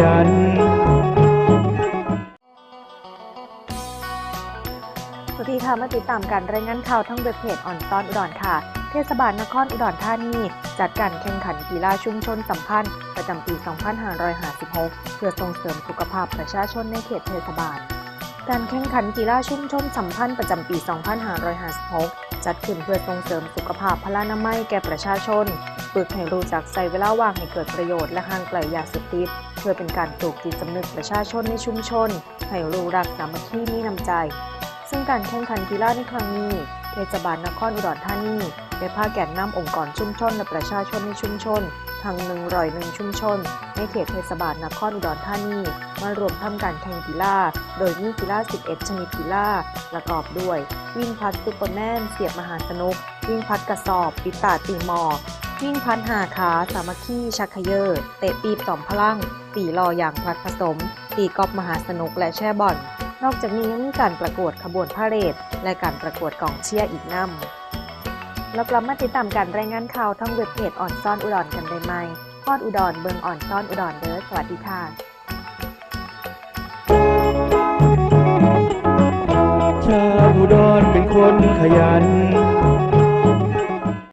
ยัน สวัสดีค่ะมาติดตามการรายงานข่าวทั้งเว็บเพจอ่อนตอนอุดรค่ะ เทศบาลนครอุดรธานีจัดการแข่งขันกีฬาชุมชนสัมพันธ์ ประจำปี 2556 เพื่อส่งเสริมสุขภาพประชาชนในเขตเทศบาล การแข่งขันกีฬาชุมชนสัมพันธ์ประจำปี 2556 จัดขึ้นเพื่อส่งเสริมสุขภาพพลานามัยแก่ประชาชน ฝึกให้รู้จักใส่เวลาว่างให้เกิดประโยชน์และห่างไกลยาเสพติด เพื่อเป็นการปลูกจิตสำนึกประชาชนในชุมชน ให้รู้รักสามัคคีมีน้ำใจ ซึ่งการแข่งขันกีฬาในครั้งนี้เทศบาลนครอุดรธานีได้พาแก่นนำองค์กรชุมชนและประชาชนในชุมชน ทั้ง101ชุมชน ในเขตเทศบาลนครอุดรธานีมารวมทำการแข่งกีฬา โดยมีกีฬา 11 ชนิดกีฬาประกอบด้วย วิ่งพัดซุปเปอร์แมน เสียบมหาสนุก วิ่งพัดกระสอบปิตาตีหมอวิ่งพัดหาขา สามัคคีชักเขยอเตะปีบต่อมพลัง ตีลออย่างพลัดผสม ตีกอล์ฟมหาสนุกและแช่บอลนอกจากนี้ยังมีการประกวดขบวนพาเหรดและการประกวดกองเชียร์อีกนำ แล้วกลับมาติดตามการรายงานข่าวทั้งเว็บเพจอ่อนซ่อนอุดรกันได้ไหมพอดอุดรเบิงอ่อนซ่อนอุดรเด้อสวัสดีค่ะชาวอุดรเป็นคนขยัน